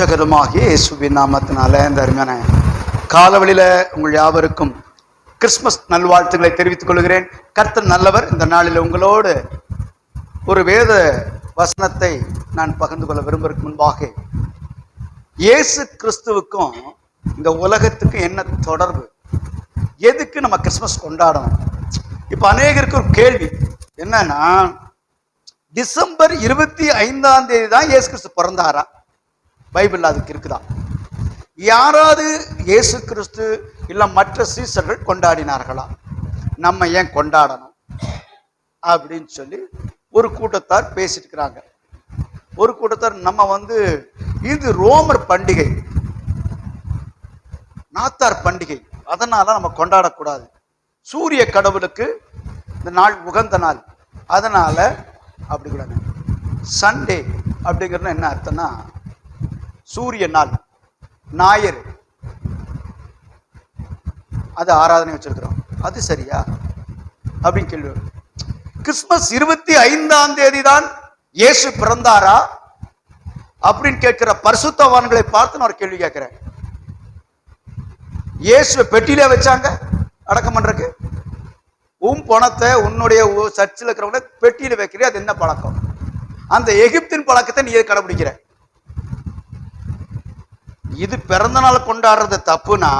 இரட்சகருமாகிய இயேசுவின் நாமத்தினால இந்த அருமையான காலவழியில உங்கள் யாவருக்கும் கிறிஸ்மஸ் நல்வாழ்த்துக்களை தெரிவித்துக் கொள்கிறேன். கர்த்தர் நல்லவர். இந்த நாளில் உங்களோடு ஒரு வேத வசனத்தை நான் பகிர்ந்து கொள்ள விரும்புவதற்கு முன்பாக இயேசு கிறிஸ்துவுக்கும் இந்த உலகத்துக்கு என்ன தொடர்பு? எதுக்கு நம்ம கிறிஸ்மஸ் கொண்டாடணும்? இப்ப அநேகருக்கு ஒரு கேள்வி. என்னன்னா டிசம்பர் இருபத்தி ஐந்தாம் தேதி தான் இயேசு கிறிஸ்து பிறந்தாரா? பைபிள் அதுக்கு இருக்குதா? யாராவது இயேசு கிறிஸ்து இல்லை மற்ற சீசர்கள் கொண்டாடினார்களா? நம்ம ஏன் கொண்டாடணும்? அப்படின்னு சொல்லி ஒரு கூட்டத்தார் பேசிட்டு இருக்கிறாங்க. ஒரு கூட்டத்தார் நம்ம வந்து இது ரோமர் பண்டிகை. நாத்தார் பண்டிகை. அதனால நம்ம கொண்டாடக்கூடாது. சூரிய கடவுளுக்கு இந்த நாள் உகந்த நாள். அதனால அப்படி கூட சண்டே அப்படிங்கிறது என்ன அர்த்தம்னா சூரிய நாள் ஞாயிறு. அது ஆராதனை வச்சிருக்கிறோம். அது சரியா? அப்படின்னு கேள்வி. கிறிஸ்மஸ் இருபத்தி ஐந்தாம் தேதி தான் இயேசு பிறந்தாரா? அப்படின்னு கேட்கிற பரிசுத்தவான்களை பார்த்து நான் ஒரு கேள்வி கேட்கிறேன். இயேசுவை பெட்டியில வச்சாங்க அடக்கம் பண்றதுக்கு? உன் பணத்தை உன்னுடைய உ- சர்ச்சில் இருக்கிறவங்க பெட்டியில வைக்கிறே அது என்ன பழக்கம்? அந்த எகிப்தின் பழக்கத்தை நீ எதுக்கு கடைபிடிக்கிற? இது பிறந்த நாள் கொண்டாடுறது தப்புனா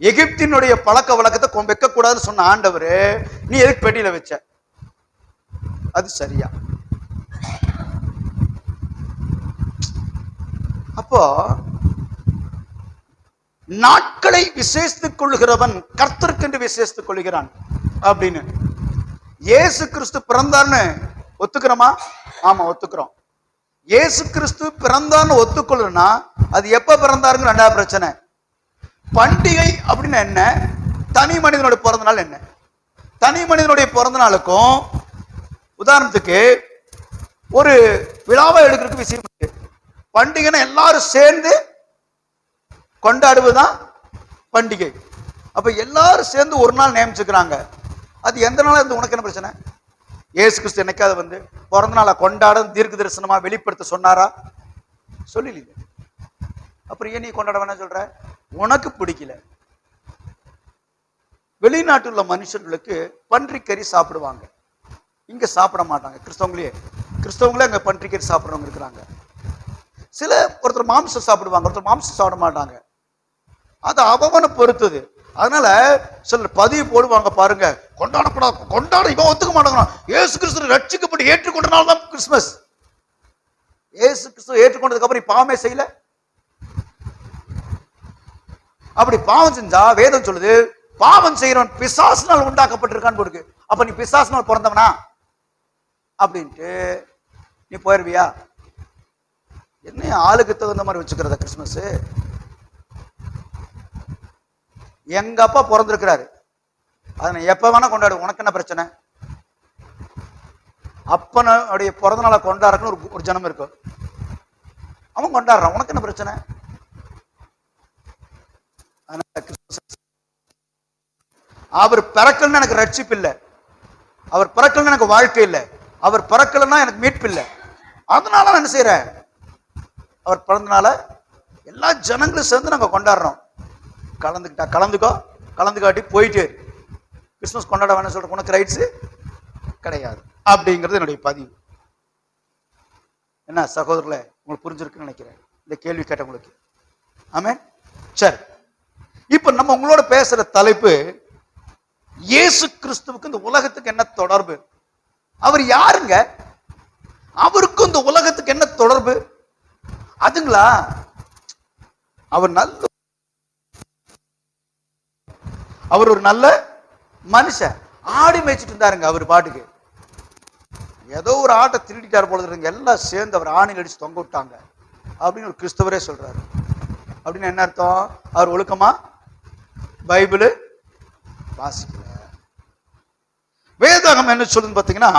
எகிப்தினுடைய பழக்க வழக்கத்தை கொ- வைக்கக்கூடாதுன்னு சொன்ன ஆண்டவர் நீ எதுக்கு பெட்டியில வச்ச? அது சரியா. அப்போ நாட்களை விசேஷித்துக் கொள்கிறவன் கர்த்தர்க்கென்று விசேஷித்துக் கொள்கிறான் அப்படின்னு. இயேசு கிறிஸ்து பிறந்தான்னு ஒத்துக்கிறோமா? ஆமா ஒத்துக்கிறோம். இயேசு கிறிஸ்து பிறந்தான்னு ஒத்துக்கொள்ளுனா அது எப்ப பிறந்தாருங்க ரெண்டாவது பிரச்சனை. பண்டிகை அப்படின்னு என்ன? தனி மனிதனுடைய பிறந்த நாள் என்ன? தனி மனிதனுடைய பிறந்த நாளுக்கும் உதாரணத்துக்கு ஒரு விழாவை எடுக்கிறதுக்கு விஷயம் இருக்கு. பண்டிகைன்னா எல்லாரும் சேர்ந்து கொண்டாடுவதுதான் பண்டிகை. அப்ப எல்லாரும் சேர்ந்து ஒரு நாள் நியமிச்சுக்கிறாங்க. அது எந்த நாளா இருந்து உனக்கு என்ன பிரச்சனை? இயேசு கிறிஸ்து என்னைக்காவது வந்து பிறந்த நாளை கொண்டாடும் தீர்க்க தரிசனமா வெளிப்படுத்த சொன்னாரா? சொல்லலையே அப்புறம் ஏன் நீ கொண்டாட வேணாம் சொல்ற? உனக்கு பிடிக்கல. வெளிநாட்டில் உள்ள மனுஷர்களுக்கு பன்றிக்கறி சாப்பிடுவாங்க. இங்க சாப்பிட மாட்டாங்க. கிறிஸ்தவங்களே கிறிஸ்தவங்களே அங்க பன்றிக்கறி சாப்பிடுறவங்க இருக்கிறாங்க. சில ஒருத்தர் மாம்சம் சாப்பிடுவாங்க ஒருத்தர் மாம்சம் சாப்பிட மாட்டாங்க. அது அவனை பொறுத்தது. அதனால சிலர் பதிவு போடுவாங்க பாருங்க. கொண்டாடக்கூடாது கொண்டாட இவன் ஒத்துக்க மாட்டாங்கிறான். ஏசு கிறிஸ்து ரட்சிக்கப்பட்டு ஏற்றுக்கொண்ட நாள் தான் கிறிஸ்மஸ் ஏசு கிறிஸ்து ஏற்றுக்கொண்டதுக்கு அப்புறம் பாவமே செய்யல. அப்படி பாவம் செஞ்சா வேதம் சொல்லுது பாவம் செய்யறவன் பிசாசினால் உண்டாக்கப்பட்டிருக்கான்னு போடுக்கு அப்ப நீ பிசாசினால் பிறந்தவனா? அப்படின்ட்டு நீ போயிருவியா? என்ன ஆளுக்கு தகுந்த மாதிரி வச்சுக்கிறத கிறிஸ்மஸ் எங்க அப்பா பிறந்திருக்கிறாரு. அதை நான் எப்ப வேணா கொண்டாடு உனக்கு என்ன பிரச்சனை? அப்பனுடைய பிறந்த நாளை கொண்டாடுறதுன்னு ஒரு ஒரு ஜனம் இருக்கும் அவன் கொண்டாடுறான். உனக்கு என்ன பிரச்சனை? அதனால அவர் பிறக்கலன்னு எனக்கு ரட்சிப்பு இல்லை. அவர் பிறக்கலன்னு எனக்கு வாழ்க்கை இல்லை. அவர் பிறக்கலன்னா எனக்கு மீட்பு இல்லை. அதனால நான் என்ன செய்யறேன் அவர் பிறந்தனால எல்லா ஜனங்களும் சேர்ந்து நாங்க கொண்டாடுறோம். கலந்துக்கிட்டா கலந்துக்கோ கலந்துக்காட்டி போயிட்டே கிறிஸ்மஸ் கொண்டாட வேணாம் சொல்ற உனக்கு ரைட்ஸ் கிடையாது. அப்படிங்கிறது என்னுடைய பதிவு. என்ன சகோதரில் உங்களுக்கு புரிஞ்சிருக்குன்னு நினைக்கிறேன். இந்த கேள்வி கேட்டவங்களுக்கு ஆமே சரி. இப்போ நம்ம உங்களோட பேசுற தலைப்பு இயேசு கிறிஸ்துவுக்கு இந்த உலகத்துக்கு என்ன தொடர்பு? அவர் யாருங்க? அவருக்கும் இந்த உலகத்துக்கு என்ன தொடர்பு? அதுங்களா? அவர் நல்ல அவர் ஒரு நல்ல மனுஷன். ஆடி மேய்ச்சிட்டு இருந்தாருங்க அவர் பாட்டுக்கு. ஏதோ ஒரு ஆட்டை திருடிட்டார் போல இருங்க எல்லாம் சேர்ந்து அவர் ஆணி அடிச்சு தொங்க விட்டாங்க. அப்படின்னு ஒரு கிறிஸ்தவரே சொல்றாரு. அப்படின்னு என்ன அர்த்தம்? அவர் ஒழுக்கமா பைபிள் வாசிக்கல. வேதாகம் என்ன சொல்லுதுன்னு பார்த்தீங்கன்னா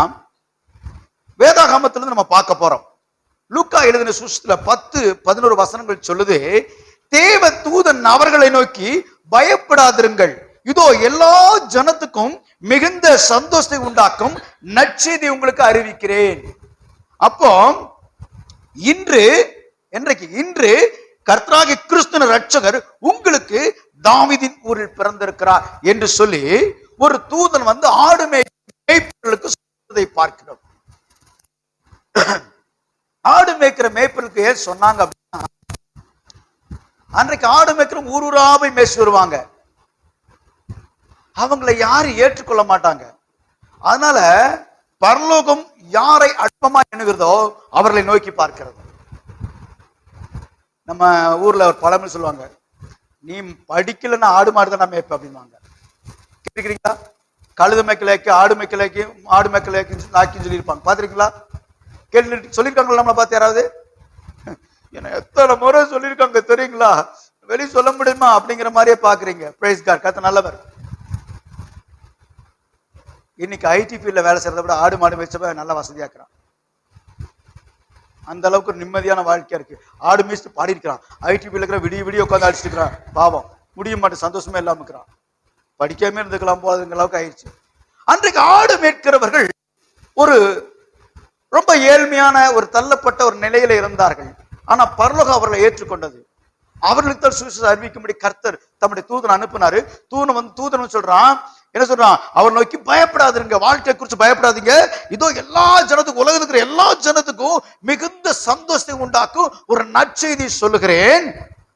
வேதாகமத்திலிருந்து நம்ம பார்க்க போறோம். லூக்கா எழுதின சுஷத்துல பத்து பதினோரு வசனங்கள் சொல்லுது தேவ தூதன் அவர்களை நோக்கி பயப்படாதிருங்கள். இதோ எல்லா ஜனத்துக்கும் மிகுந்த சந்தோஷத்தை உண்டாக்கும் நற்செய்தி உங்களுக்கு அறிவிக்கிறேன். அப்போ இன்று என்றைக்கு இன்று கர்த்தராகி கிறிஸ்துவ ரட்சகர் உங்களுக்கு தாவிதின் ஊரில் பிறந்திருக்கிறார் என்று சொல்லி ஒரு தூதன் வந்து ஆடு மேய்- மேய்ப்பர்களுக்கு சொல்வதை பார்க்கிறோம். ஆடு மேய்க்கிற மேய்ப்பர்களுக்கு ஏன் சொன்னாங்க அப்படின்னா அன்றைக்கு ஆடு மேய்க்கிற ஊர் ஊரா போய் மேய்ச்சி வருவாங்க. அவங்களை யாரும் ஏற்றுக்கொள்ள மாட்டாங்க. அதனால பரலோகம் யாரை அற்பமா எண்ணுகிறதோ அவர்களை நோக்கி பார்க்கிறது. நம்ம ஊர்ல ஒரு பழமொழி சொல்லுவாங்க நீ படிக்கலைன்னா ஆடு மாடு தான் மேய்ப்ப அப்படின்வாங்க கேட்டுக்கிறீங்களா கழுது மேய்க்கலைக்கு ஆடு மேய்க்கலைக்கு ஆடு மேய்க்கலைக்கு நாக்கின்னு சொல்லியிருப்பாங்க. பார்த்திருக்கீங்களா? கேட்டு சொல்லியிருக்காங்களா நம்மளை பார்த்து யாராவது? என்ன எத்தனை முறை சொல்லியிருக்காங்க தெரியுங்களா? வெளி சொல்ல முடியுமா அப்படிங்கிற மாதிரியே பாக்குறீங்க பிரைஸ் கார் கத்த நல்லவர். இன்னைக்கு ஐடி ஃபீல்டில் வேலை செய்கிறத விட ஆடு மாடு மேய்ச்சப்ப நல்லா வசதியாக்குறான் அந்த அளவுக்கு ஒரு நிம்மதியான வாழ்க்கையா இருக்கு. ஆடு மேய்ச்சிட்டு பாடி இருக்கிறான். ஐடி ஃபீல்டில் இருக்கிற விடிய விடிய உட்காந்து அடிச்சுட்டு இருக்கிறான். பாவம். முடிய மாட்டேன் சந்தோஷமே இல்லாம இருக்கிறான். படிக்காம இருந்துக்கலாம் போதுங்கிற அளவுக்கு ஆயிடுச்சு. அன்றைக்கு ஆடு மேற்கிறவர்கள் ஒரு ரொம்ப ஏழ்மையான ஒரு தள்ளப்பட்ட ஒரு நிலையில இருந்தார்கள். ஆனா பரலோகம் அவர்களை ஏற்றுக்கொண்டது. அவர்களுக்கு தான் சுவிசேஷம் அறிவிக்கும்படி கர்த்தர் தம்முடைய தூதன் அனுப்புனாரு. தூதன் வந்து தூதன் சொல்றான் என்ன சொல்றான்? அவர் நோக்கி பயப்படாதீங்க வாழ்க்கை குறித்து பயப்படாதீங்க. இதோ எல்லா ஜனத்துக்கும் உலகத்துக்கு இருக்கிற எல்லா ஜனத்துக்கும் மிகுந்த சந்தோஷத்தை உண்டாக்கும் ஒரு நற்செய்தி சொல்லுகிறேன்.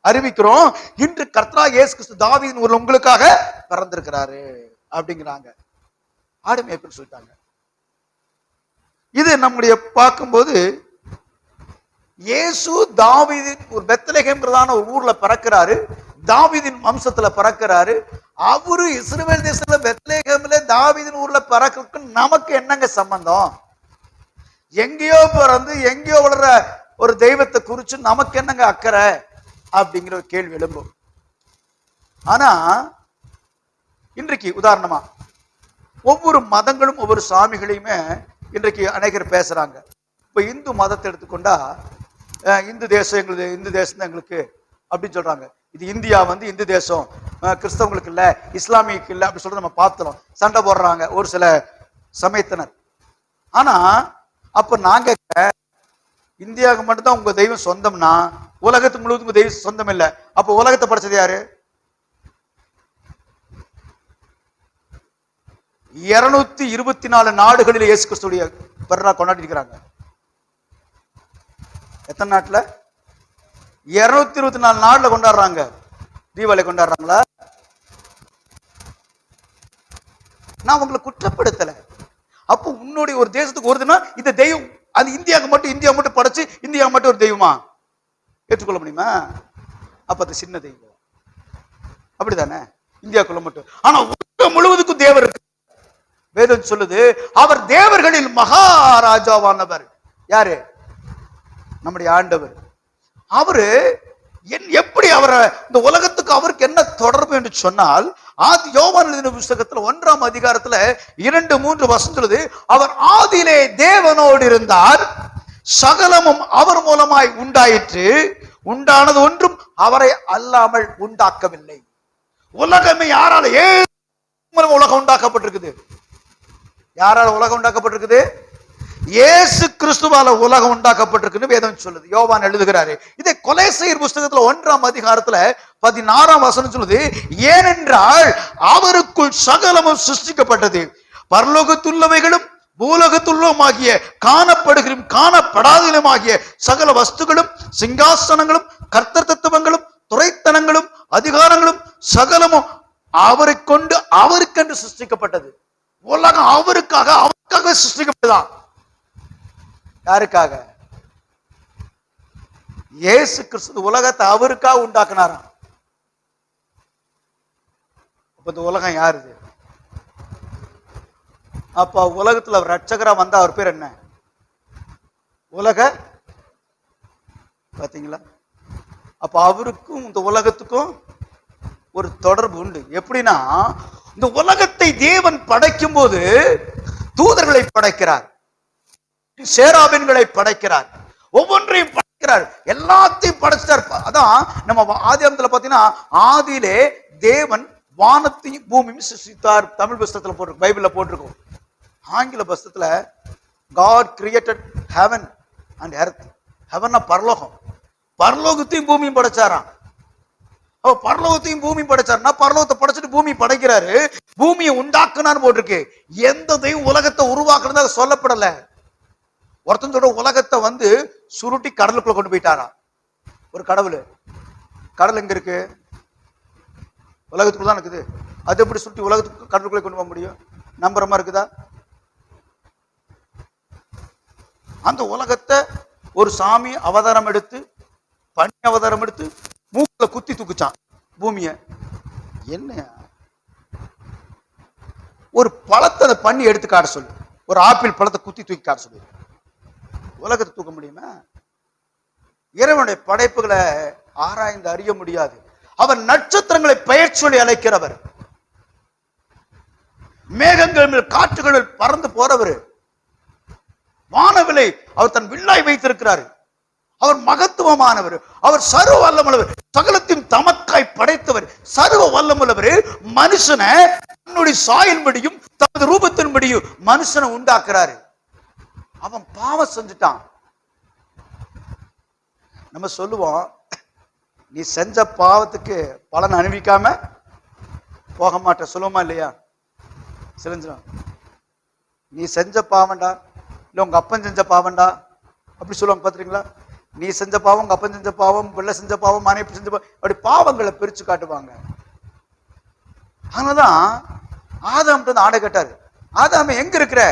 அறிவிக்கிறோம். இன்று கர்த்தா ஏசு கிறிஸ்து தாவீதின் ஊர்ல உங்களுக்காக பிறந்திருக்கிறாரு. அப்படிங்கிறாங்க. ஆடு மேய்ப்பர் சொல்லிட்டாங்க. இது நம்முடைய பார்க்கும்போது இயேசு தாவிதின் ஒரு பெத்தலகேம்ன்றதான ஒரு ஊர்ல பிறக்கிறாரு. தாவிதின் வம்சத்துல பிறக்கிறாரு. அவரு இஸ்ரேல் தேசத்துல பெத்லேகேம்ல தாவிதின் ஊர்ல பிறக்கிறதுக்கு நமக்கு என்னங்க சம்பந்தம்? எங்கேயோ பிறந்து எங்கேயோ வளர்ற ஒரு தெய்வத்தை குறிச்சு நமக்கு என்னங்க அக்கறை? அப்படிங்கிற ஒரு கேள்வி எழும்பும். ஆனா இன்றைக்கு உதாரணமா ஒவ்வொரு மதங்களும் ஒவ்வொரு சாமிகளையுமே இன்றைக்கு அநேகர் பேசுறாங்க. இப்ப இந்து மதத்தை எடுத்துக்கொண்டா இந்து தேசம் எங்களுக்கு இந்து தேசம் தான் எங்களுக்கு அப்படின்னு சொல்றாங்க. இது இந்தியா வந்து இந்து தேசம் கிறிஸ்தவங்களுக்கு இல்ல இஸ்லாமியக்கு இல்ல அப்படின்னு சொல்லிட்டு நம்ம பார்த்தோம் சண்டை போடுறாங்க ஒரு சில சமயத்தினர். ஆனா அப்ப நாங்க இந்தியாவுக்கு மட்டும்தான் உங்க தெய்வம் சொந்தம்னா உலகத்து முழுவதும் உங்கள் தெய்வம் சொந்தம் இல்ல. அப்போ உலகத்தை படைச்சது யாரு? இருநூத்தி இருபத்தி நாலு நாடுகளில் இயேசு கிறிஸ்துடைய பெருநாள் கொண்டாடி இருக்கிறாங்க எத்தனை நாட்டுல? இருநூத்தி இருபத்தி நாலு நாடுல கொண்டாடுறாங்க. தீபாவளி கொண்டாடுறாங்களா? நான் உங்களை குற்றப்படுத்தல. அப்போ உன்னுடைய ஒரு தேசத்துக்கு வருதுன்னா இந்த தெய்வம் அது இந்தியாவுக்கு மட்டும் இந்தியா மட்டும் படைச்சு இந்தியா மட்டும் ஒரு தெய்வமா? ஏற்றுக்கொள்ள முடியுமா? அப்ப அது சின்ன தெய்வம். அப்படிதானே இந்தியாக்குள்ள மட்டும். ஆனா உலகம் முழுவதுக்கும் தேவர் இருக்கு. வேதம் சொல்லுது அவர் தேவர்களில் மகாராஜாவானவர். யாரு? நம்முடைய ஆண்டவர். அவரு என் எப்படி அவரை இந்த உலகத்துக்கு அவருக்கு என்ன தொடர்பு என்று சொன்னால் ஆதி யோவான் எழுதின புஸ்தகத்துல ஒன்றாம் அதிகாரத்துல இரண்டு மூன்று வசனம் சொல்லுது அவர் ஆதியிலே தேவனோடு இருந்தார் சகலமும் அவர் மூலமாய் உண்டாயிற்று உண்டானது ஒன்றும் அவரை அல்லாமல் உண்டாக்கவில்லை. உலகமே யாரால ஏ உலகம் உண்டாக்கப்பட்டிருக்குது? யாரால உலகம் உண்டாக்கப்பட்டிருக்குது? இயேசு கிறிஸ்துவால உலகம் உண்டாக்கப்பட்டிருக்குன்னு வேதம் சொல்லுது. யோவான் எழுதுகிறாரு. இதை கொலைசெயர் புஸ்தகத்துல ஒன்றாம் அதிகாரத்துல பதினாறாம் வசனம் சொல்லுது ஏனென்றால் அவருக்குள் சகலமும் சிருஷ்டிக்கப்பட்டது. பரலோகத்துள்ளவைகளும் பூலகத்துள்ளமாகிய காணப்படுகிறதும் காணப்படாதலுமாகிய சகல வஸ்துகளும் சிங்காசனங்களும் கர்த்தர் தத்துவங்களும் துறைத்தனங்களும் அதிகாரங்களும் சகலமும் அவரை கொண்டு அவருக்கென்று சிருஷ்டிக்கப்பட்டது. உலகம் அவருக்காக அவருக்காக சிருஷ்டிக்கப்பட்டதான் யாருக்காக? இயேசு கிறிஸ்து உலகத்தை அவருக்காக உண்டாக்குனாராம். அப்ப இந்த உலகம் யாருது அப்ப உலகத்துல அவர் ரட்சகரா வந்தா அவர் பேர் என்ன? உலக பாத்தீங்களா? அப்ப அவருக்கும் இந்த உலகத்துக்கும் ஒரு தொடர்பு உண்டு. எப்படின்னா இந்த உலகத்தை தேவன் படைக்கும் போது தூதர்களை படைக்கிறார். சேராபின்களை படைக்கிறார். ஒவ்வொன்றையும் படைக்கிறார். எல்லாத்தையும் படைச்சிட்டார். அதான் நம்ம ஆதியாமத்துல பாத்தீங்கன்னா ஆதியிலே தேவன் வானத்தையும் பூமியும் சிருஷ்டித்தார். தமிழ் புஸ்தகத்துல போட்டு பைபிள்ல போட்டிருக்கோம். ஆங்கில புஸ்தகத்துல God created heaven and earth ஹெவன்னா பரலோகம். பரலோகத்தையும் பூமியும் படைச்சாராம். அவ பரலோகத்தையும் பூமி படைச்சாருன்னா பரலோகத்தை படைச்சிட்டு பூமி படைக்கிறாரு. பூமியை உண்டாக்குனான்னு போட்டிருக்கு. எந்த தெய்வம் உலகத்தை உருவாக்குறது சொல்லப்படலை. ஒருத்தந்தோட உலகத்தை வந்து சுருட்டி கடலுக்குள்ள கொண்டு போயிட்டாராம். ஒரு கடவுள். கடல் எங்க இருக்கு? உலகத்துக்குள்ள தான் இருக்குது. அது எப்படி சுருட்டி உலகத்துக்கு கடலுக்குள்ள கொண்டு போக முடியும்? நம்புற மாதிரி இருக்குதா? அந்த உலகத்தை ஒரு சாமி அவதாரம் எடுத்து பனி அவதாரம் எடுத்து மூக்கில் குத்தி தூக்குச்சான் பூமிய. என்ன ஒரு பழத்தை அதை பண்ணி எடுத்து காட்ட சொல்லு. ஒரு ஆப்பிள் பழத்தை குத்தி தூக்கி காட்ட சொல்லு. உலகத்தை தூக்க முடியுமா? இறைவனுடைய படைப்புகளை ஆராய்ந்து அறிய முடியாது. அவர் நட்சத்திரங்களை பெயர் சொல்லி அழைக்கிறவர். மேகங்கள் மேல் காற்றுகளில் பறந்து போறவர். வானவிலை அவர் தன் வில்லாய் வைத்திருக்கிறார். அவர் மகத்துவமானவர். அவர் சர்வ வல்லமுள்ளவர். சகலத்தையும் தமக்காய் படைத்தவர். சர்வ வல்லமுள்ளவர் மனுஷனை தன்னுடைய சாயின்படியும் தமது ரூபத்தின்படியும் மனுஷனை உண்டாக்குறாரு. அவன் பாவம் செஞ்சுட்டான். நம்ம சொல்லுவோம் நீ செஞ்ச பாவத்துக்கு பலன் அனுபவிக்காம போக மாட்ட. சொல்லுவோமா இல்லையா? சிலஞ்சிரும் நீ செஞ்ச பாவம்டா இல்லை உங்க அப்பன் செஞ்ச பாவம்டா? அப்படி சொல்லுவாங்க பாத்துறீங்களா நீ செஞ்ச பாவம் உங்க அப்பன் செஞ்ச பாவம் பிள்ளை செஞ்ச பாவம் மனைவி செஞ்ச பாவம் அப்படி பாவங்களை பிரிச்சு காட்டுவாங்க. அதனாலதான் ஆதாம் வந்து ஆடை கேட்டாரு. ஆதாம எங்க இருக்கிற?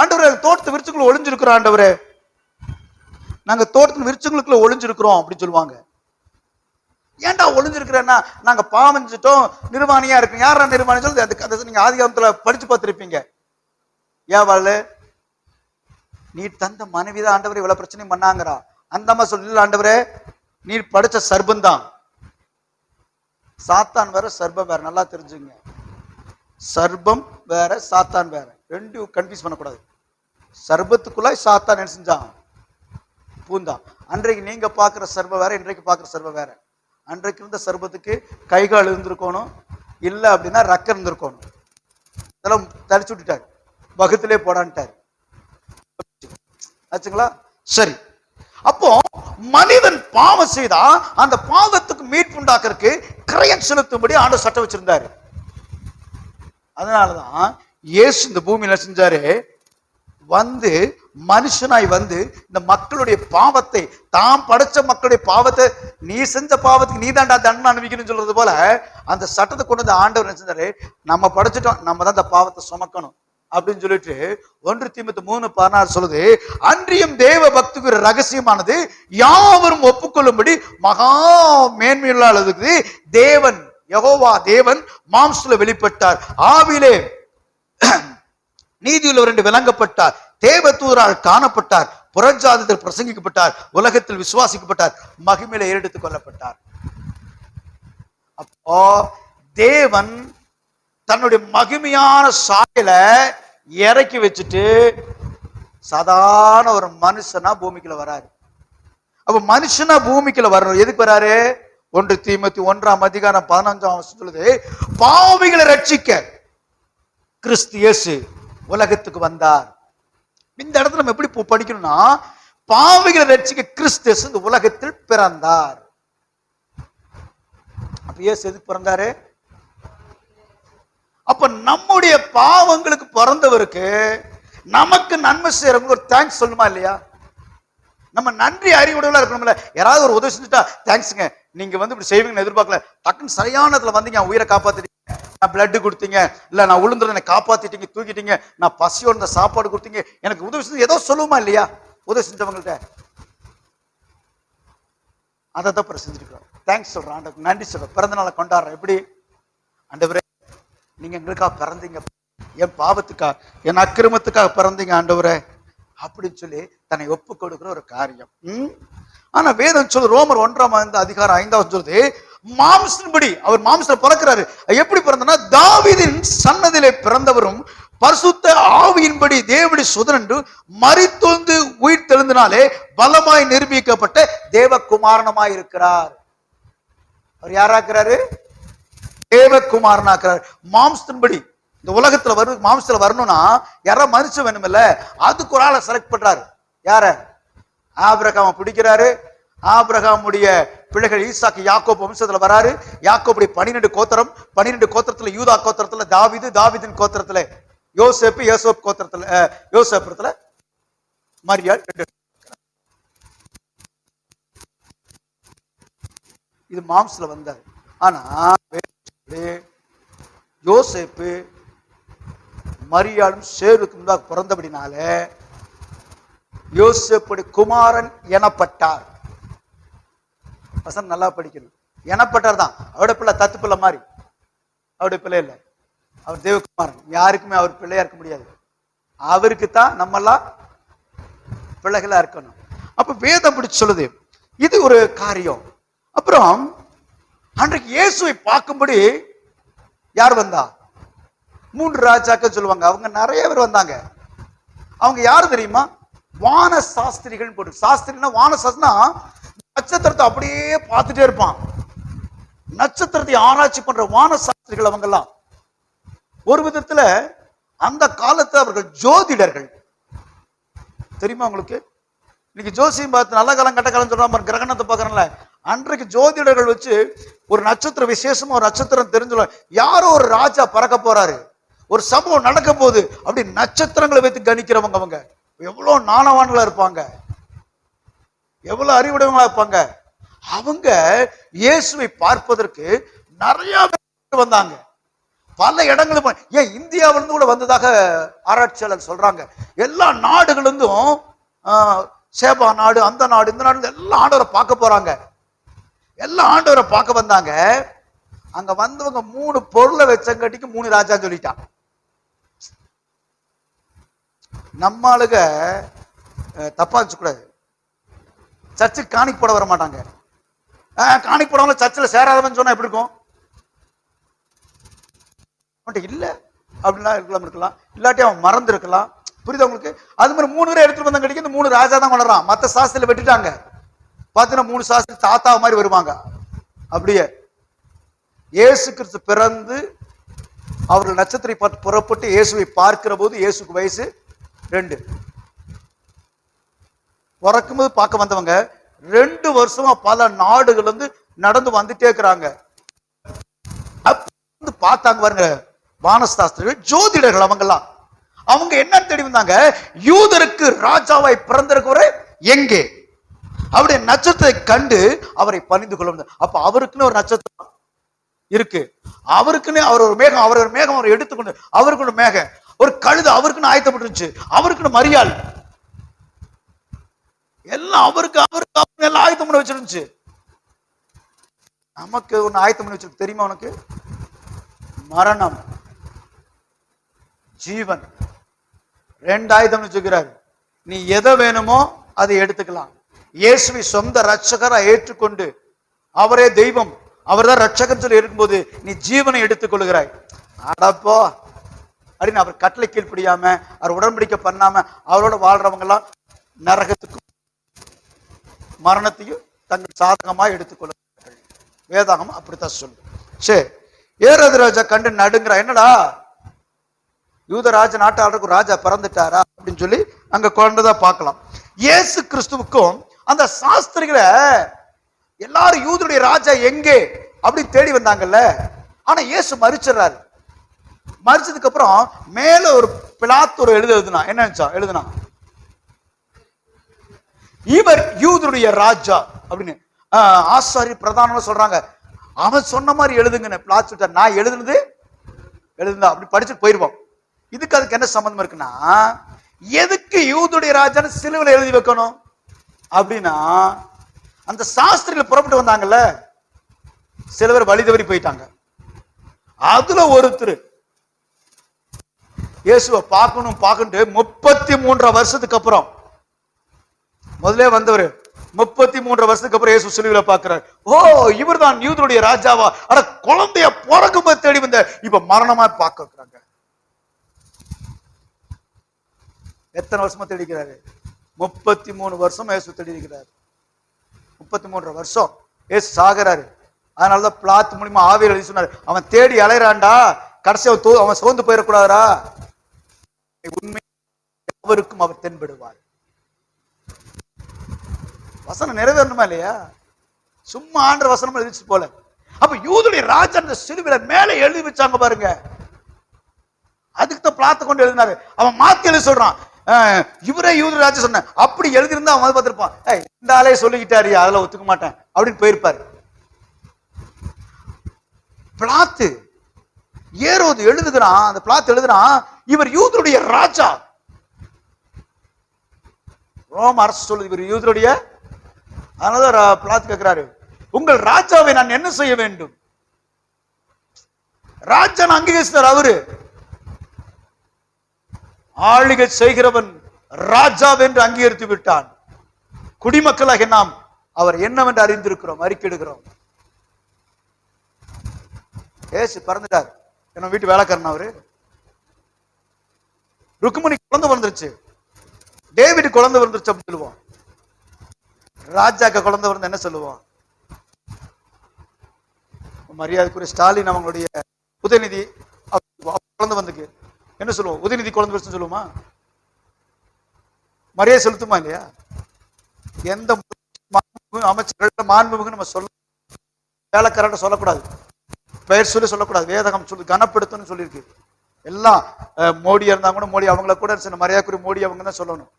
ஆண்டவரே தோட்டத்தை விரிச்சுக்குள்ள இருக்கிறோம் ஆண்டவரே. நாங்க தோட்டத்தின் விருச்சங்களுக்குள்ள ஒளிஞ்சிருக்கிறோம் அப்படின்னு சொல்லுவாங்க. ஏன்டா ஒளிஞ்சிருக்கிறேன்னா நாங்க பாவஞ்சிட்டோம் நிர்வாணியா இருக்கோம் யாரா நிர்வாணி சொல்லி அதுக்கு அதை நீங்க ஆதிகாமத்துல படிச்சு பார்த்திருப்பீங்க. ஏவாள் நீ தந்த மனைவிதான் ஆண்டவர் இவ்வளவு பிரச்சனையும் பண்ணாங்கிறா. அந்த அம்மா சொல்லல ஆண்டவரே நீ படிச்ச சர்பம் தான். சாத்தான் வேற சர்பம் வேற. நல்லா தெரிஞ்சுங்க. சர்பம் வேற சாத்தான் வேற. ரெண்டும் கன்ஃபியூஸ் பண்ணக்கூடாது. சர்பத்துக்குள்ளாய் சாத்தான் என்ன செஞ்சான்? பூந்தான் அன்றைக்கு நீங்க பார்க்குற சர்வ வேற இன்றைக்கு பார்க்குற சர்வ வேற. அன்றைக்கு இருந்த சர்பத்துக்கு கை கால் இருந்திருக்கணும். இல்லை அப்படின்னா ரக்கம் இருந்திருக்கணும். இதெல்லாம் தடிச்சு விட்டுட்டாரு. பகத்திலே போடான்ட்டார். ஆச்சுங்களா? சரி. அப்போ மனிதன் பாவம் செய்தா அந்த பாவத்துக்கு மீட்பு உண்டாக்குறதுக்கு கிரயம் செலுத்தும்படி ஆண்டு சட்டம் வச்சிருந்தாரு. அதனாலதான் இயேசு இந்த பூமியில செஞ்சாரு? வந்து மனுஷனாய் வந்து இந்த மக்களுடைய பாவத்தை தாம் படைச்ச மக்களுடைய பாவத்தை நீ செஞ்ச பாவத்துக்கு நீ தான்டா தண்டனை அனுபவிக்கணும்னு சொல்றது போல அந்த சட்டத்தை கொண்டு வந்து ஆண்டவர் என்ன செஞ்சாரு? நம்ம படைச்சிட்டோம் நம்ம தான் அந்த பாவத்தை சுமக்கணும் அப்படின்னு சொல்லிட்டு ஒன்று தீமத்து மூணு பதினாறு சொல்லுது அன்றியும் தேவ பக்திக்கு ஒரு ரகசியமானது யாவரும் ஒப்புக்கொள்ளும்படி மகா மேன்மையுள்ளது தேவன் யகோவா தேவன் மாம்சுல வெளிப்பட்டார். ஆவிலே நீதியுள்ள ரெண்டு விளங்கப்பட்டார். தேவதூரால் காணப்பட்டார். புறஜாதத்தில் பிரசங்கிக்கப்பட்டார். உலகத்தில் விசுவாசிக்கப்பட்டார். மகிமையில ஏறெடுத்துக் கொள்ளப்பட்டார். அப்போ தேவன் தன்னுடைய மகிமையான சாயல இறக்கி வச்சுட்டு சாதாரண ஒரு மனுஷனா பூமிக்குள்ள வராரு. அப்ப மனுஷனா பூமிக்குள்ள வரணும் எதுக்கு வராரு? ஒன்று தீமத்தி ஒன்றாம் அதிகாரம் பதினஞ்சாம் சொல்லுது பாவிகளை ரட்சிக்க. கிறிஸ்து இயேசு. உலகத்துக்கு வந்தார். இந்த இடத்துல நம்ம எப்படி படிக்கணும்னா பாவிகளை ரட்சிக்க கிறிஸ்து இந்த உலகத்தில் பிறந்தார். அப்ப இயேசு எதுக்கு பிறந்தாரு? அப்ப நம்முடைய பாவங்களுக்கு பிறந்தவருக்கு நமக்கு நன்மை செய்யறவங்க ஒரு தேங்க்ஸ் சொல்லுமா இல்லையா? நம்ம நன்றி அறிவுடலாம் இருக்கணும்ல. யாராவது ஒரு உதவி செஞ்சுட்டா தேங்க்ஸுங்க நீங்க வந்து இப்படி செய்வீங்கன்னு எதிர்பார்க்கல. டக்குன்னு சரியானதுல வந்தீங்க என் உயிரை காப்பாத்துறீங்க நான் பிளட் கொடுத்தீங்க. இல்லை நான் உளுந்துறத என்னை காப்பாத்திட்டீங்க தூக்கிட்டீங்க. நான் பசியோட இருந்த சாப்பாடு கொடுத்தீங்க. எனக்கு உதவி செஞ்சு ஏதோ சொல்லுமா இல்லையா? உதவி செஞ்சவங்கள்ட்ட. அதை தான் பிறகு செஞ்சிருக்கிறோம் தேங்க்ஸ் சொல்றேன் ஆண்டவருக்கு. நன்றி சொல்றேன். பிறந்த நாளை கொண்டாடுறேன். எப்படி? ஆண்டவரே நீங்க எங்களுக்காக பிறந்தீங்க. என் பாவத்துக்காக என் அக்கிரமத்துக்காக பிறந்தீங்க ஆண்டவரே. அப்படின்னு சொல்லி தன்னை ஒப்பு கொடுக்குற ஒரு காரியம். ம்? ஆனா வேதம் சொல்லு ரோமர் ஒன்றாம் அதிகாரம் ஐந்தாவது சொல்லுது மாம்சத்தின்படி அவர் மாம்சத்துல பிறக்கிறாரு. எப்படி பிறந்தனா தாவிதின் சன்னதியிலே பிறந்தவரும் பரிசுத்த ஆவியின்படி தேவடி சுதனன்று மறித்தொந்து உயிர் தெழுந்தினாலே பலமாய் நிரூபிக்கப்பட்ட தேவகுமாரனமாய் இருக்கிறார் அவர் யாராக்குறாரு? தேவகுமாரனாக்குறாரு. மாம்சத்தின்படி இந்த உலகத்துல வரு மாம்சத்துல வரணும்னா யாரா மனுஷன் வேணுமில்ல அதுக்கு ஒரு ஆளை செலக்ட் பண்றாரு. யார? ஆபிரகாம பிடிக்கிறாரு. ஆபிரகாமுடைய பிள்ளைகள் ஈசாக்கு யாக்கோப் வம்சத்துல வராரு. யாக்கோபுடைய பன்னிரெண்டு கோத்திரம் பன்னிரெண்டு கோத்திரத்துல யூதா கோத்திரத்துல தாவீது தாவிதின் கோத்திரத்துல யோசேப்பு யோசப் கோத்திரத்துல யோசேபுரத்தில் மரியாள் இது மாம்ஸ்ல வந்தார். ஆனா யோசேப்பு மரியாளும் சேருக்கு முன்பாக பிறந்தபடினால யோசேப்புடைய குமாரன் எனப்பட்டார். பசங்க நல்லா படிக்கணும். எனப்பட்டார் தான். அவட பிள்ளை தத்து பிள்ளை மாதிரி. அவருடைய பிள்ளை இல்லை. அவர் தேவகுமாரன். யாருக்குமே அவர் பிள்ளையா இருக்க முடியாது. அவருக்கு தான் நம்மெல்லாம் பிள்ளைகளா இருக்கணும். அப்ப வேதம் பிடிச்சு சொல்லுது. இது ஒரு காரியம். அப்புறம் அன்றைக்கு இயேசுவை பார்க்கும்படி யார் வந்தா? மூன்று ராஜாக்கள் சொல்லுவாங்க. அவங்க நிறைய பேர் வந்தாங்க. அவங்க யாரு தெரியுமா? வான சாஸ்திரிகள் போட்டு. சாஸ்திரினா வான சாஸ்திரனா நட்சத்திரத்தை அப்படியே பார்த்துட்டே இருப்பான். நட்சத்திரத்தை ஆராய்ச்சி பண்ற வான சாஸ்திரிகள் அவங்கெல்லாம். ஒரு விதத்துல அந்த காலத்துல அவர்கள் ஜோதிடர்கள். தெரியுமா உங்களுக்கு? இன்னைக்கு ஜோசியம் பார்த்து நல்ல காலம் கெட்ட காலம் சொல்றாம கிரகணத்தை பார்க்கறல அன்றைக்கு ஜோதிடர்கள் வச்சு ஒரு நட்சத்திரம் விசேஷமா ஒரு நட்சத்திரம் தெரிஞ்சுல யாரோ ஒரு ராஜா பறக்க போறாரு. ஒரு சம்பவம் நடக்க போகுது அப்படி நட்சத்திரங்களை வைத்து கணிக்கிறவங்க அவங்க. எவ்வளவு நாணவான்களா இருப்பாங்க. எவ்வளவு அறிவுடையவங்களா இருப்பாங்க? அவங்க இயேசுவை பார்ப்பதற்கு நிறைய பேர் வந்தாங்க. பல இடங்களும் ஏன் இந்தியாவிலிருந்து கூட வந்ததாக ஆராய்ச்சியாளர் சொல்றாங்க. எல்லா நாடுகளிலிருந்தும் ஆஹ், சேபா நாடு அந்த நாடு இந்த நாடு எல்லா ஆண்டவரை பார்க்க போறாங்க. எல்லா ஆண்டவரை பார்க்க வந்தாங்க. அங்க வந்தவங்க மூணு பொருளை வச்சங்காட்டிக்கு மூணு ராஜா சொல்லிட்டான். நம்ம ஆளுக தப்பா வச்சுக்கூடாது சர்ச்சுக்கு காணிக்கு போட வர மாட்டாங்க. ஆஹ், காணிக்கு போடாமல சர்ச்சில் சேராதவன் சொன்னா எப்படி இருக்கும்? அவன்கிட்ட இல்லை. அப்படிலாம் இருக்கலாம் இருக்கலாம். இல்லாட்டி அவன் மறந்து இருக்கலாம். புரியுது உங்களுக்கு? அது மாதிரி மூணு பேரை எடுத்துட்டு வந்தாங்க கிடைக்கும் இந்த மூணு ராஜா தான் வளர்றான். மத்த சாஸ்திரத்தில் வெட்டிட்டாங்க. பார்த்தீங்கன்னா மூணு சாஸ்திரி தாத்தா மாதிரி வருவாங்க. அப்படியே. இயேசு கிறிஸ்து பிறந்து அவர்கள் நட்சத்திரை பார்த்து புறப்பட்டு இயேசுவை பார்க்கிற போது இயேசுக்கு வயசு ரெண்டு. பிறக்கும்போது பார்க்க வந்தவங்க ரெண்டு வருஷமா பல நாடுகள் வந்து நடந்து வந்துட்டே இருக்கிறாங்க. வந்து பார்த்தாங்க பாருங்க வானசாஸ்திரிகள் ஜோதிடர்கள் அவங்கெல்லாம். அவங்க என்ன தேடி வந்தாங்க? யூதருக்கு ராஜாவாய் பிறந்திருக்கிறவரை எங்கே? அவருடைய நட்சத்திரத்தை கண்டு அவரை பணிந்து கொள்ள அப்ப அவருக்குன்னு ஒரு நட்சத்திரம் இருக்கு. அவருக்குன்னு அவர் ஒரு மேகம் அவர் ஒரு மேகம் அவர் எடுத்துக்கொண்டு அவருக்கு ஒரு மேகம். ஒரு கழுது அவருக்குன்னு ஆயத்தப்பட்டுருச்சு அவருக்குன்னு மரியாள். எல்லாம் அவருக்கு அவருக்கு அவருக்கு எல்லாம் ஆயத்தம் பண்ண வச்சிருந்துச்சு. நமக்கு ஒன்று ஆயத்தம் பண்ணி வச்சிருக்கு. தெரியுமா உனக்கு? மரணம். ஜீவன். ரெண்டு ஆயுதம் வச்சுக்கிறாரு நீ எதை வேணுமோ அதை எடுத்துக்கலாம். இயேசுவை சொந்த ரட்சகரா ஏற்றுக்கொண்டு அவரே தெய்வம். அவர்தான் ரட்சகன் சொல்லி இருக்கும்போது நீ ஜீவனை எடுத்துக்கொள்கிறாய். அடப்போ அப்படின்னு அவர் கட்டளை கீழ்ப்படியாம அவர் உடன்படிக்கை பண்ணாம அவரோட வாழ்றவங்க எல்லாம் நரகத்துக்கும் மரணத்தையும் தங்கள் சாதகமா எடுத்துக்கொள்கிறார்கள். வேதாகம் அப்படித்தான் சொல்லு சரி ஏறது ராஜா கண்டு நடுங்கிற என்னடா? யூதராஜ நாட்டாளருக்கு ராஜா பிறந்துட்டாரா அப்படின்னு சொல்லி அங்க குழந்தைதான் பார்க்கலாம். இயேசு கிறிஸ்துவுக்கும் அந்த சாஸ்திரிகளை எல்லாரும் யூதருடைய ராஜா எங்கே அப்படின்னு தேடி வந்தாங்கல்ல. ஆனா இயேசு மறிச்சிடுறாரு. மறிச்சதுக்கு அப்புறம் மேல ஒரு பிளாத்து ஒரு எழுதுனா என்ன நினைச்சா? எழுதுனா இவர் யூதருடைய ராஜா அப்படின்னு ஆஹ், ஆசாரி பிரதானம் சொல்றாங்க. அவன் சொன்ன மாதிரி எழுதுங்கன்னு பிளாத் நான் எழுதுனது எழுதுனா அப்படி படிச்சுட்டு போயிருவோம். இதுக்கு அதுக்கு என்ன சம்பந்தம் இருக்குன்னா எதுக்கு யூதுடைய ராஜான்னு சிலுவில் எழுதி வைக்கணும்? அப்படின்னா அந்த சாஸ்திரிகள் புறப்பட்டு வந்தாங்கல்ல சில பேர் வழி தவறி போயிட்டாங்க. அதுல ஒருத்தர் இயேசுவை பார்க்கணும் பார்க்கணுட்டு முப்பத்தி மூன்றரை வருஷத்துக்கு அப்புறம் முதல்ல வந்தவர். முப்பத்தி மூன்று வருஷத்துக்கு அப்புறம் இயேசு சிலுவையில பாக்குறாரு ஓ இவர்தான் யூதருடைய ராஜாவா? ஆனா குழந்தைய பிறக்கும் போது தேடி வந்த இப்ப மரணமா பார்க்க வைக்கிறாங்க. எத்தனை வருஷமா தேடிக்கிறாரு முப்பத்தி மூணு வருஷம் இயேசு தேடி இருக்கிறார். முப்பத்தி மூன்று வருஷம் இயேசு சாகிறாரு. அதனாலதான் பிளாத் மூலியமா ஆவியர் எழுதி சொன்னாரு. அவன் தேடி அலையறான்டா. கடைசி அவன் தோ- அவன் சோர்ந்து போயிடக்கூடாதா உண்மை அவருக்கும் அவர் தென்படுவார். வசனம் நிறைவேறணுமா இல்லையா? சும்மா ஆண்டர் வசனம் எழுதிச்சு போல. அப்ப யூதுடைய ராஜா அந்த சிலுவில மேல எழுதி வச்சாங்க பாருங்க. அதுக்கு தான் பிளாத்த கொண்டு எழுதினாரு. அவன் மாத்தி எழுதி சொல்றான். இவரே யூது ராஜா சொன்ன அப்படி எழுதியிருந்தா அவன் பார்த்திருப்பான். ஏய் இந்த ஆளே சொல்லிக்கிட்டாரு அதெல்லாம் ஒத்துக்க மாட்டேன் அப்படின்னு போயிருப்பாரு. பிளாத்து ஏரோது எழுதுகிறான் அந்த பிளாத் எழுதுறான் இவர் யூதருடைய ராஜா. ரோம் அரசு சொல்லுது இவர் யூதருடைய அதனால பிளாத் கேட்கிறாரு உங்கள் ராஜாவை நான் என்ன செய்ய வேண்டும்? ராஜன் அங்கீகரிச்சார் அவரு. ஆளுகை செய்கிறவன் ராஜாவென்று அங்கீகரித்து விட்டான். குடிமக்களாக நாம் அவர் என்னவென்று அறிந்திருக்கிறோம் அறிக்கிடுகிறோம் ஏசு பறந்துட்டார். என்ன வீட்டு வேலைக்காரன் அவரு? ருக்குமணி குழந்தை வந்துருச்சு டேவிட் குழந்தை வந்துருச்சு அப்படின்னு சொல்லுவோம். ராஜாக்க குழந்தை வந்து என்ன சொல்லுவோம்? மரியாதைக்குரிய ஸ்டாலின் அவங்களுடைய உதயநிதி குழந்தை வந்துக்கு என்ன சொல்லுவோம்? உதயநிதி குழந்தை வருஷம் சொல்லுவோமா? மரியாதை செலுத்துமா இல்லையா? எந்த அமைச்சர்கள் மாண்புமிகு நம்ம சொல்ல வேலைக்காரன் சொல்லக்கூடாது. பெயர் சொல்லி சொல்லக்கூடாது. வேதகம் சொல்லி கனப்படுத்தணும்னு சொல்லியிருக்கு. எல்லாம் அஹ், மோடியா இருந்தா கூட மோடி அவங்கள கூட மரியாதைக்குரிய மோடி அவங்க தான் சொல்லணும்.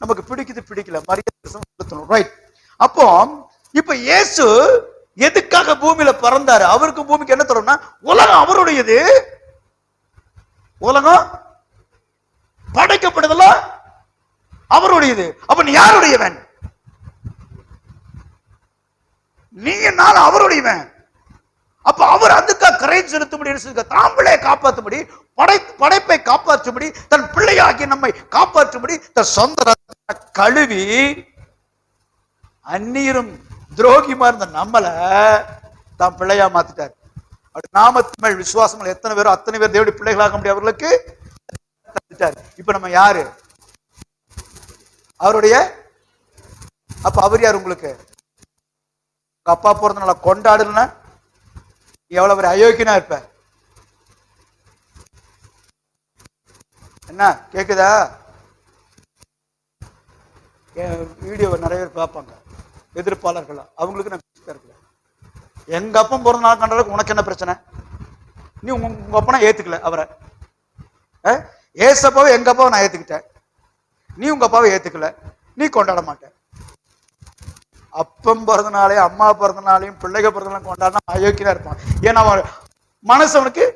நமக்கு பிடிக்குது பிடிக்கல. மரியாதை செலுத்தணும். ரைட் அப்போ இப்ப இயேசு எதுக்காக பூமியில பிறந்தாரு? அவருக்கு பூமிக்கு என்ன தரும்னா உலகம் அவருடையது. உலகம் படைக்கப்படுதெல்லாம் அவருடையது. அப்ப நீ யாருடையவன்? நீ நான் அவருடையவன். அப்ப அவர் அதுக்காக கரை செலுத்தும்படி என்ன தாம்பளை காப்பாற்றும்படி படை படைப்பை காப்பாற்றும்படி தன் பிள்ளையாகி நம்மை காப்பாற்றும்படி தன் சொந்த கழுவி அந்நீரும் துரோகிமா இருந்த நம்மள தான் பிள்ளையா மாத்திட்டார். அப்படி நாமத்தின் விசுவாசம் எத்தனை பேரும் அத்தனை பேர் தேவடி பிள்ளைகளாக முடியும் அவர்களுக்கு தந்துட்டார். இப்ப நம்ம யாரு? அவருடைய அப்ப அவர் யார் உங்களுக்கு? உங்க அப்பா பிறந்த கொண்டாடுனா நீ எவ்வளவு ஒரு அயோக்கியனா இருப்ப? என்ன கேக்குதா? வீடியோவை நிறைய பேர் பார்ப்பாங்க. எதிர்ப்பாளர்கள். அவங்களுக்கு நான் பேசி தரல எங்க அப்பன் பிறந்த நாள் கண்டதுக்கு உனக்கு என்ன பிரச்சனை? நீ உங்க உங்கள் அப்பனா ஏற்றுக்கல அவரை. ஏசப்பாவை எங்கள் அப்பாவை நான் ஏற்றுக்கிட்டேன் நீ உங்கள் அப்பாவை ஏற்றுக்கல நீ கொண்டாட மாட்ட அப்பம் பிறந்த அம்மா பிறந்த நாளையும் பிள்ளைக பிறந்த நாளையும் கொண்டாடினா அயோக்கியனா இருப்பான். ஏன்னா அவன் மனசு அவனுக்கு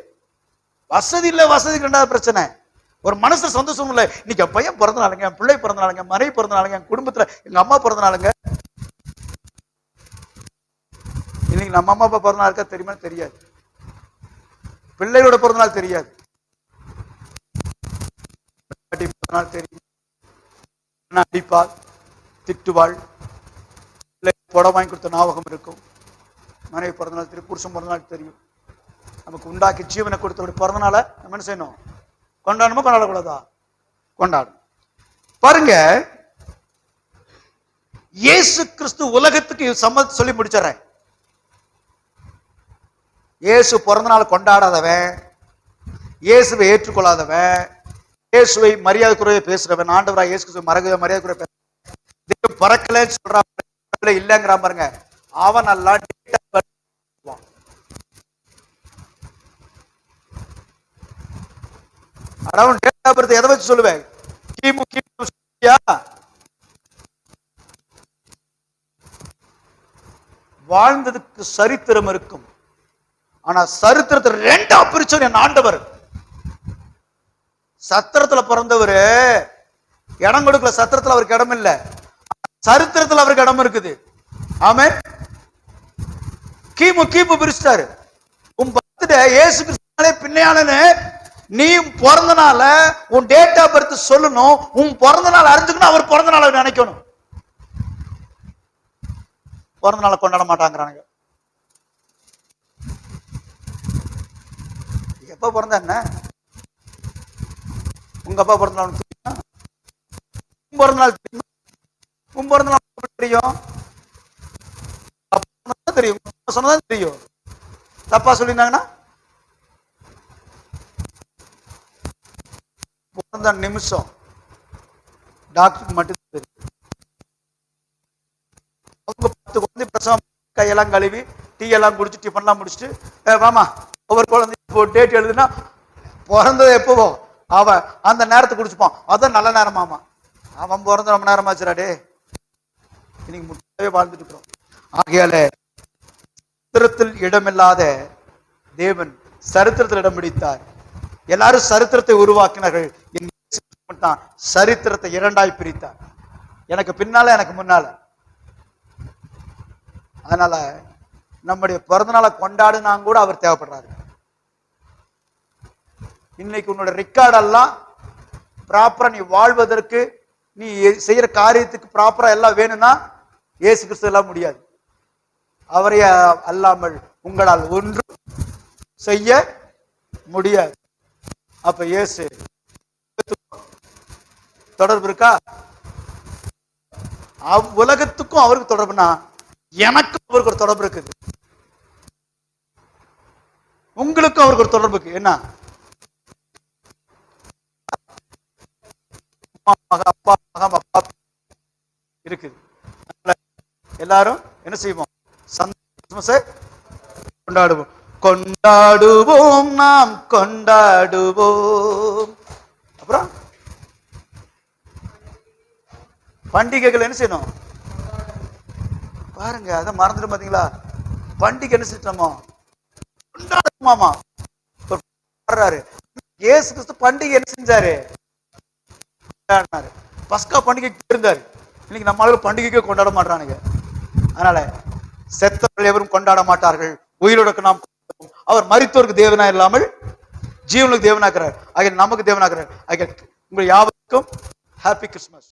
வசதி இல்லை வசதி கண்டாத பிரச்சனை. ஒரு மனசு சந்தோஷம் இல்ல. இன்னைக்கு என் பையன் பிறந்த நாளுங்க என் பிள்ளை பிறந்த நாளுங்க என் மனைவி பிறந்த நாளுங்க என் குடும்பத்துல எங்க அம்மா பிறந்த நாளுங்க இன்னைக்கு நம்ம அம்மா அப்பா பிறந்த நாள் இருக்கா தெரியுமா? தெரியாது. பிள்ளைகளோட பிறந்த நாள் தெரியாது. பிறந்த நாள் தெரியும். அடிப்பாள் திட்டுவாள். பிள்ளை புடவை வாங்கி கொடுத்த ஞாபகம் இருக்கும். மனைவி பிறந்தநாள் தெரியும் புருஷன் பிறந்தநாள் தெரியும். நமக்கு உண்டாக்கி ஜீவனை கொடுத்தவருடைய பிறந்த நாளை நம்ம என்ன செய்யணும்? கொண்டாடணுமா கொண்டாடக்கூடாதா? கொண்டாடும். பாருங்க இயேசு கிறிஸ்து உலகத்துக்கு சம்மதி சொல்லி முடிச்சிடறேன். இயேசு பிறந்த நாள் கொண்டாடாதவன் இயேசுவை ஏற்றுக்கொள்ளாதவன் இயேசுவை மரியாதை குறைய பேசுறவன் ஆண்டவரா இயேசு மரக மரியாதை குறைய பேச பறக்கலன்னு சொல்றான் இல்லைங்கிறான் பாருங்க. அவன் எல்லாம் அட அவன் டேட் ஆஃப் பர்த் எதை வச்சு சொல்லுவேன்? கிமு கிமு வாழ்ந்ததுக்கு சரித்திரம் இருக்கும். ஆனா சரித்திரத்தை ரெண்டா பிரிச்சவன் என் ஆண்டவர். சத்திரத்துல பிறந்தவர் இடம் கொடுக்கல சத்திரத்துல அவருக்கு இடம் இல்ல. சரித்திரத்துல அவருக்கு இடம் இருக்குது. ஆமே கிமு கிமு பிரிச்சிட்டாரு. உன் பர்த்டே ஏசு கிறிஸ்துனாலே பின்னையானன்னு நீ பிறந்த நாள உன் டேட் ஆஃப் பர்த் சொல்லணும் உன் பிறந்த நாள் அறிஞ்சுக்கணும் அவர் பிறந்த நாளை நினைக்கணும். பிறந்த நாளை கொண்டாட மாட்டாங்கிறானுங்க. எப்ப பிறந்த என்ன? உங்க அப்பா பிறந்த நாள் தெரியுமா? உன் பிறந்த நாள் தெரியுமா? உன் பிறந்த நாள் தெரியும்? சொன்னதா தெரியும். சொன்னதான் தெரியும். தப்பா சொல்லியிருந்தாங்கன்னா பிறந்த நிமிஷம் டாக்டருக்கு மட்டும் தெரியும். பத்து குழந்தை பிரசவம் கையெல்லாம் கழுவி டீ எல்லாம் குடிச்சு டிஃபன்லாம் முடிச்சுட்டு "ஏ, வாமா ஒவ்வொரு குழந்தை இப்போ டேட் எழுதுனா பிறந்தது எப்போவோ அவன் அந்த நேரத்தை குடிச்சுப்பான். அதான் நல்ல நேரமாமா அவன் பிறந்த ரொம்ப நேரம் ஆச்சுராடே இன்னைக்கு முட்டாவே வாழ்ந்துட்டு இருக்கிறோம். ஆகையால சரித்திரத்தில் இடமில்லாத தேவன் சரித்திரத்தில் இடம் பிடித்தார். எல்லாரும் சரித்திரத்தை உருவாக்கினார்கள். என் சரித்திரத்தை இரண்டாய் பிரித்தார். எனக்கு பின்னால எனக்கு முன்னால. அதனால நம்முடைய பிறந்தநாளை கொண்டாடுனா கூட அவர் தேவைப்படுறாரு. இன்னைக்கு உன்னோட ரெக்கார்டெல்லாம் ப்ராப்பரா நீ வாழ்வதற்கு நீ செய்யற காரியத்துக்கு ப்ராப்பரா எல்லாம் வேணும்னா இயேசு கிறிஸ்து எல்லாம் முடியாது. அவரை அல்லாமல் உங்களால் ஒன்றும் செய்ய முடியாது. அப்ப இயேசு தொடர்பு இருக்கா? அவ்- உலகத்துக்கும் அவருக்கு தொடர்புனா எனக்கும் அவருக்கு ஒரு தொடர்பு இருக்குது. உங்களுக்கும் அவருக்கு ஒரு தொடர்பு இருக்கு. என்ன? அப்பா அப்பா இருக்குது. எல்லாரும் என்ன செய்வோம்? சந்தோஷம் கொண்டாடுவோம். கொண்டாடுவோம் நாம் கொண்டாடுவோம். அப்புறம்? பண்டிகைகள் என்ன செய்யணும்? பாருங்க அதை மறந்துட்டு பாத்தீங்களா? பண்டிகை என்ன செஞ்சோமோ கொண்டாடுமாமா ஒரு இயேசு கிறிஸ்து பண்டிகை என்ன செஞ்சாரு? கொண்டாடினாரு. பஸ்கா பண்டிகைக்கு இருந்தாரு. இன்னைக்கு நம்ம ஆளுங்க பண்டிகைக்கே கொண்டாட மாட்டானுங்க அதனால செத்தவர்கள் எவரும் கொண்டாட மாட்டார்கள். உயிரோட நாம் அவர் மறித்தோருக்கு தேவனா இல்லாமல் ஜீவனுக்கு தேவனாக்குறார். ஆகிய நமக்கு தேவனாக்குறார். ஆகிய உங்கள் யாவருக்கும் ஹாப்பி கிறிஸ்மஸ்